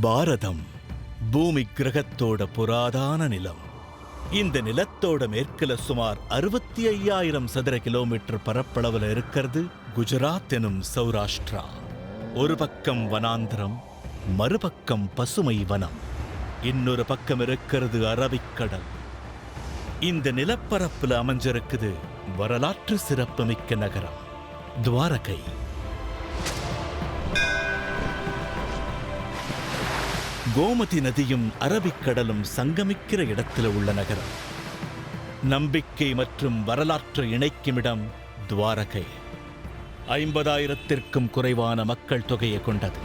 பாரதம் பூமி கிரகத்தோட புராதான நிலம். இந்த நிலத்தோட மேற்குல சுமார் அறுபத்தி ஐயாயிரம் சதுர கிலோமீட்டர் பரப்பளவில் இருக்கிறது குஜராத் எனும் சௌராஷ்டிரா. ஒரு பக்கம் வனாந்திரம் மறுபக்கம் பசுமை வனம். இன்னொரு பக்கம் இருக்கிறது அரபிக்கடல். இந்த நிலப்பரப்பில் அமைஞ்சிருக்குது வரலாற்று சிறப்புமிக்க நகரம் துவாரகை. கோமதி நதியும் அரபிக்கடலும் சங்கமிக்கிற இடத்துல உள்ள நகரம். நம்பிக்கை மற்றும் வரலாற்று இணைக்கும் இடம் துவாரகை. ஐம்பதாயிரத்திற்கும் குறைவான மக்கள் தொகையை கொண்டது.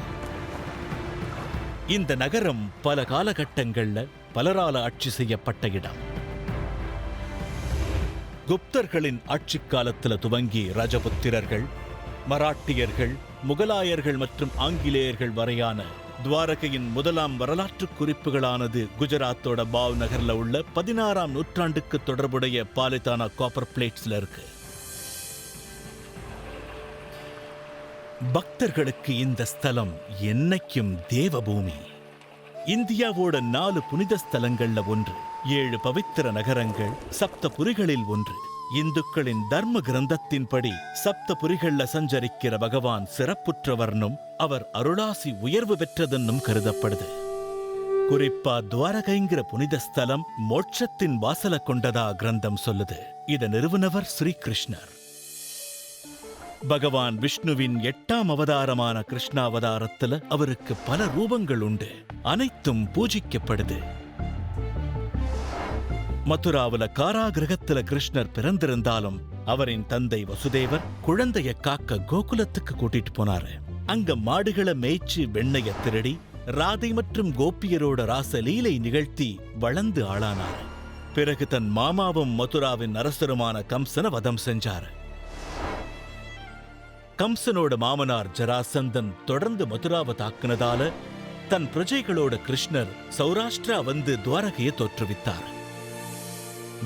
இந்த நகரம் பல காலகட்டங்கள்ல பலரால ஆட்சி செய்யப்பட்ட இடம். குப்தர்களின் ஆட்சி காலத்துல துவங்கி ரஜபுத்திரர்கள் மராட்டியர்கள் முகலாயர்கள் மற்றும் ஆங்கிலேயர்கள் வரையான துவாரகையின் முதலாம் வரலாற்று குறிப்புகளானது குஜராத்தோட பாவ் நகர்ல உள்ள பதினாறாம் நூற்றாண்டுக்கு தொடர்புடைய பாலிதானா காப்பர் பிளேட்ஸ்ல இருக்கு. பக்தர்களுக்கு இந்த ஸ்தலம் என்னைக்கும் தேவபூமி. இந்தியாவோட நாலு புனித ஸ்தலங்கள்ல ஒன்று ஏழு பவித்திர நகரங்கள் சப்த புரிகளில் ஒன்று. இந்துக்களின் தர்ம கிரந்தத்தின்படி சப்தபுரிகள்ல சஞ்சரிக்கிற பகவான் சிறப்புற்றவர்னும் அவர் அருளாசி உயர்வு பெற்றதென்னும் கருதப்படுது. குறிப்பா துவாரகைங்கிற புனித ஸ்தலம் மோட்சத்தின் வாசல கொண்டதா கிரந்தம் சொல்லுது. இத நிறுவனவர் ஸ்ரீகிருஷ்ணர். பகவான் விஷ்ணுவின் எட்டாம் அவதாரமான கிருஷ்ணாவதாரத்துல அவருக்கு பல ரூபங்கள் உண்டு. அனைத்தும் பூஜிக்கப்படுது. மதுராவுல காராகிரகத்துல கிருஷ்ணர் பிறந்திருந்தாலும் அவரின் தந்தை வசுதேவர் குழந்தைய காக்க கோகுலத்துக்கு கூட்டிட்டு போனாரு. அங்க மாடுகளை மேய்ச்சி வெண்ணைய திருடி ராதை மற்றும் கோபியரோட ராசலீலை நிகழ்த்தி வளர்ந்து ஆளானார். பிறகு தன் மாமாவும் மதுராவின் அரசருமான கம்சன வதம் செஞ்சார். கம்சனோட மாமனார் ஜராசந்தன் தொடர்ந்து மதுராவை தாக்குனதால தன் பிரஜைகளோட கிருஷ்ணர் சௌராஷ்டிரா வந்து துவாரகையை தோற்றுவித்தார்.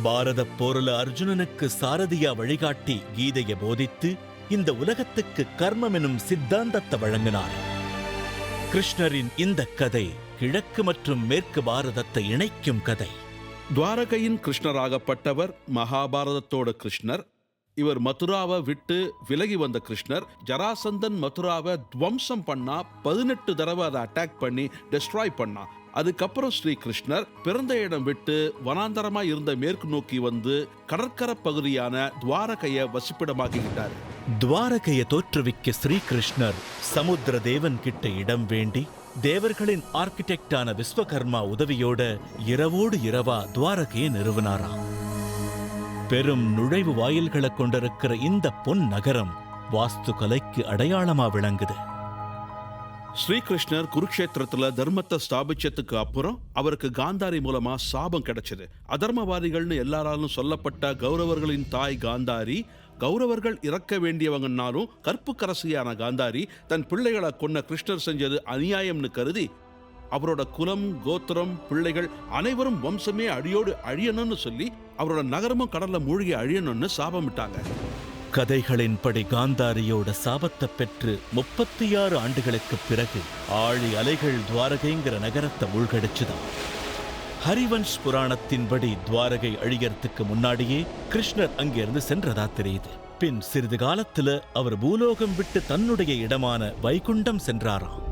பாரத போர்ல அர்ஜுனனுக்கு சாரதியா வழிகாட்டி கீதையை போதித்து இந்த உலகத்துக்கு கர்மம் எனும் சித்தாந்தத்தை வழங்கினார். கிருஷ்ணரின் இந்த கதை கிழக்கு மற்றும் மேற்கு பாரதத்தை இணைக்கும் கதை. துவாரகையின் கிருஷ்ணராகப்பட்டவர் மகாபாரதத்தோட கிருஷ்ணர் இவர் மதுராவை விட்டு விலகி வந்த கிருஷ்ணர் ஜராசந்தன் மதுராவை துவம்சம் பண்ணா பதினெட்டு தடவை அதை அட்டாக் பண்ணி டெஸ்ட்ராய் பண்ணா. அதுக்கப்புறம் ஸ்ரீ கிருஷ்ணர் பிறந்த இடம் விட்டு வனாந்தரமா இருந்த மேற்கு நோக்கி வந்து கடற்கரை பகுதியான துவாரகைய வசிப்பிடமாக்கிக்கிட்டார். துவாரகையை தோற்றுவிக்க ஸ்ரீகிருஷ்ணர் சமுத்திர தேவன் கிட்ட இடம் வேண்டி தேவர்களின் ஆர்கிடெக்டான விஸ்வகர்மா உதவியோட இரவோடு இரவா துவாரகையை நிறுவனாராம். பெரும் நுழைவு வாயில்களை கொண்டிருக்கிற இந்த பொன் நகரம் வாஸ்து கலைக்கு அடையாளமா விளங்குது. ஸ்ரீகிருஷ்ணர் குருக்ஷேத்திரத்துல தர்மத்தை ஸ்தாபிச்சதுக்கு அப்புறம் அவருக்கு காந்தாரி மூலமா சாபம் கிடைச்சது. அதர்மவாதிகள்னு எல்லாராலும் சொல்லப்பட்ட கௌரவர்களின் தாய் காந்தாரி கௌரவர்கள் இறக்க வேண்டியவங்கன்னாலும் கற்புக்கரசியான காந்தாரி தன் பிள்ளைகளை கொன்ன கிருஷ்ணர் செஞ்சது அநியாயம்னு கருதி அவரோட குலம் கோத்திரம் பிள்ளைகள் அனைவரும் வம்சமே அழியோடு அழியணும்னு சொல்லி அவரோட நகரமும் கடல்ல மூழ்கி அழியணும்னு சாபமிட்டாங்க. கதைகளின்படி காந்தாரியோட சாபத்தை பெற்று முப்பத்தி ஆறு ஆண்டுகளுக்குப் பிறகு ஆழி அலைகள் துவாரகைங்கிற நகரத்தை மூழ்கடிச்சுதான். ஹரிவன்ஷ் புராணத்தின்படி துவாரகை அழியறதுக்கு முன்னாடியே கிருஷ்ணர் அங்கிருந்து சென்றதா தெரியுது. பின் சிறிது காலத்துல அவர் பூலோகம் விட்டு தன்னுடைய இடமான வைகுண்டம் சென்றாராம்.